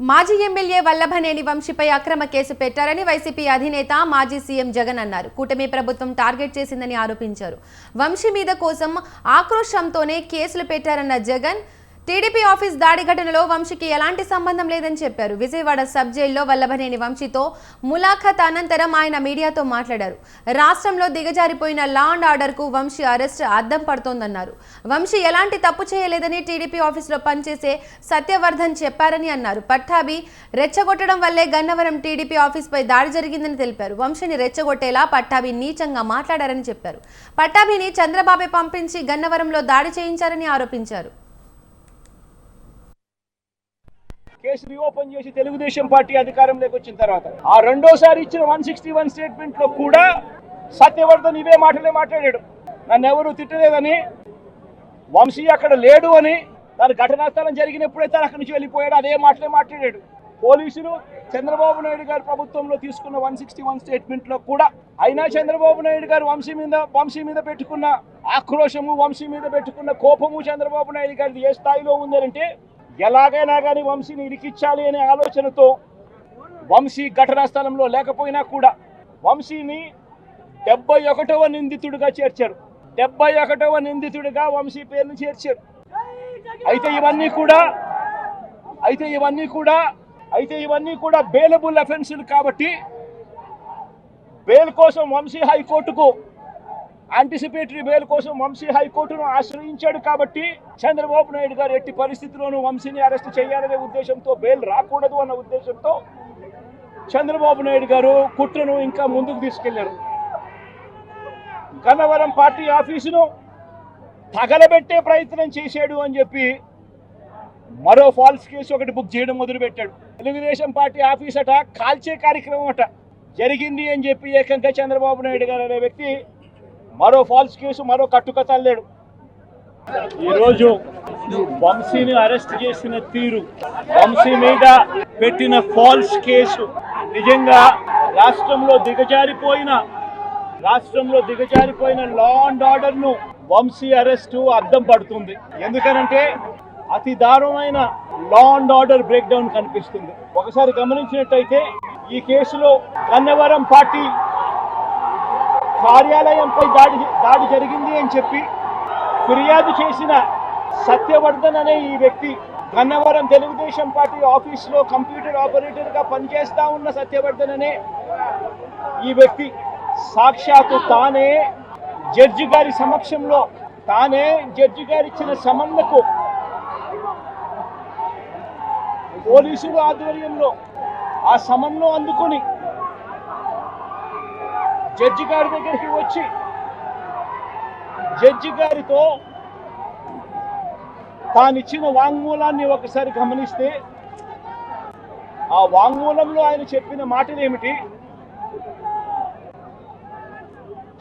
మాజీ ఎమ్మెల్యే వల్లభనేని వంశీపై అక్రమ కేసు పెట్టారని వైసీపీ అధినేత మాజీ సీఎం జగన్ అన్నారు. కూటమి ప్రభుత్వం టార్గెట్ చేసిందని ఆరోపించారు. వంశీ మీద కోసం ఆక్రోశంతోనే కేసులు పెట్టారన్న జగన్ టీడీపీ ఆఫీస్ దాడి ఘటనలో వంశీకి ఎలాంటి సంబంధం లేదని చెప్పారు. విజయవాడ సబ్ జైల్లో వల్లభనేని వంశీతో ములాఖత్ అనంతరం ఆయన మీడియాతో మాట్లాడారు. రాష్ట్రంలో దిగజారిపోయిన లా అండ్ ఆర్డర్కు వంశీ అరెస్ట్ అద్దం పడుతోందన్నారు. వంశీ ఎలాంటి తప్పు చేయలేదని టీడీపీ ఆఫీసులో పనిచేసే సత్యవర్ధన్ చెప్పారని అన్నారు. పట్టాభి రెచ్చగొట్టడం వల్లే గన్నవరం టీడీపీ ఆఫీస్పై దాడి జరిగిందని తెలిపారు. వంశీని రెచ్చగొట్టేలా పట్టాభి నీచంగా మాట్లాడారని చెప్పారు. పట్టాభిని చంద్రబాబే పంపించి గన్నవరంలో దాడి చేయించారని ఆరోపించారు. కేసు రీఓపెన్ చేసి తెలుగుదేశం పార్టీ అధికారంలోకి వచ్చిన తర్వాత ఆ రెండోసారి ఇచ్చిన వన్ సిక్స్టీ వన్ స్టేట్మెంట్లో కూడా సత్యవర్ధన్ ఇవే మాటలే మాట్లాడాడు. నన్ను ఎవరు తిట్టలేదని వంశీ అక్కడ లేడు అని దాని ఘటనాస్థలం జరిగినప్పుడైతే జరిగినప్పుడే తను అక్కడి నుంచి వెళ్ళిపోయాడు అదే మాటలే మాట్లాడాడు. పోలీసులు చంద్రబాబు నాయుడు గారి ప్రభుత్వంలో తీసుకున్న వన్ సిక్స్టీ వన్ స్టేట్మెంట్లో కూడా అయినా చంద్రబాబు నాయుడు గారు వంశీ మీద వంశీ మీద పెట్టుకున్న ఆక్రోశము వంశీ మీద పెట్టుకున్న కోపము చంద్రబాబు నాయుడు గారిది ఏ స్థాయిలో ఉందంటే ఎలాగైనా కానీ వంశీని ఇరికిచ్చాలి అనే ఆలోచనతో వంశీ ఘటనా స్థలంలో లేకపోయినా కూడా వంశీని డెబ్బై ఒకటవ నిందితుడిగా చేర్చారు. డెబ్బై ఒకటవ నిందితుడిగా వంశీ పేరును చేర్చారు. అయితే ఇవన్నీ కూడా అయితే ఇవన్నీ కూడా అయితే ఇవన్నీ కూడా బెయిలబుల్ అఫెన్సులు కాబట్టి బెయిల్ కోసం వంశీ హైకోర్టుకు యాంటిసిపేటరీ బెయిల్ కోసం వంశీ హైకోర్టును ఆశ్రయించాడు కాబట్టి చంద్రబాబు నాయుడు గారు ఎట్టి పరిస్థితుల్లోనూ వంశీని అరెస్ట్ చేయాలనే ఉద్దేశంతో బెయిల్ రాకూడదు అన్న ఉద్దేశంతో చంద్రబాబు నాయుడు గారు కుట్రను ఇంకా ముందుకు తీసుకెళ్ళారు. గన్నవరం పార్టీ ఆఫీసును తగలబెట్టే ప్రయత్నం చేశాడు అని చెప్పి మరో ఫాల్స్ కేసు ఒకటి బుక్ చేయడం మొదలుపెట్టాడు. తెలుగుదేశం పార్టీ ఆఫీస్ అట కాల్చే కార్యక్రమం అట జరిగింది అని చెప్పి ఏకంగా చంద్రబాబు నాయుడు గారు అనే వ్యక్తి మరో ఫాల్స్ కేసు మరో కట్టుక తల్లేడు ఈరోజు వంశీని అరెస్ట్ చేసిన తీరు వంశీ మీద పెట్టిన ఫాల్స్ కేసు నిజంగా రాష్ట్రంలో దిగజారిపోయిన రాష్ట్రంలో దిగజారిపోయిన లా అండ్ ఆర్డర్ను వంశీ అరెస్టు అద్దం పడుతుంది. ఎందుకనంటే అతి దారుణమైన law and order break down కనిపిస్తుంది. ఒకసారి గమనించినట్టయితే ఈ కేసులో గన్నవరం పార్టీ కార్యాలయంపై దాడి దాడి జరిగింది అని చెప్పి ఫిర్యాదు చేసిన సత్యవర్ధన్ అనే ఈ వ్యక్తి గన్నవరం తెలుగుదేశం పార్టీ ఆఫీస్లో కంప్యూటర్ ఆపరేటర్గా పనిచేస్తా ఉన్న సత్యవర్ధన్ అనే ఈ వ్యక్తి సాక్షాత్తు తానే జడ్జి గారి సమక్షంలో తానే జడ్జి గారు ఇచ్చిన సమన్లకు పోలీసుల ఆధ్వర్యంలో ఆ సమన్ను అందుకొని జడ్జి గారి దగ్గరికి వచ్చి జడ్జి గారితో తానిచ్చిన వాంగ్మూలాన్ని ఒకసారి గమనిస్తే ఆ వాంగ్మూలంలో ఆయన చెప్పిన మాటలు ఏమిటి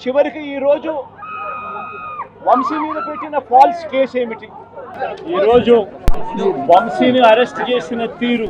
చివరికి ఈరోజు వంశీ మీద పెట్టిన ఫాల్స్ కేసు ఏమిటి ఈరోజు వంశీని అరెస్ట్ చేసిన తీరు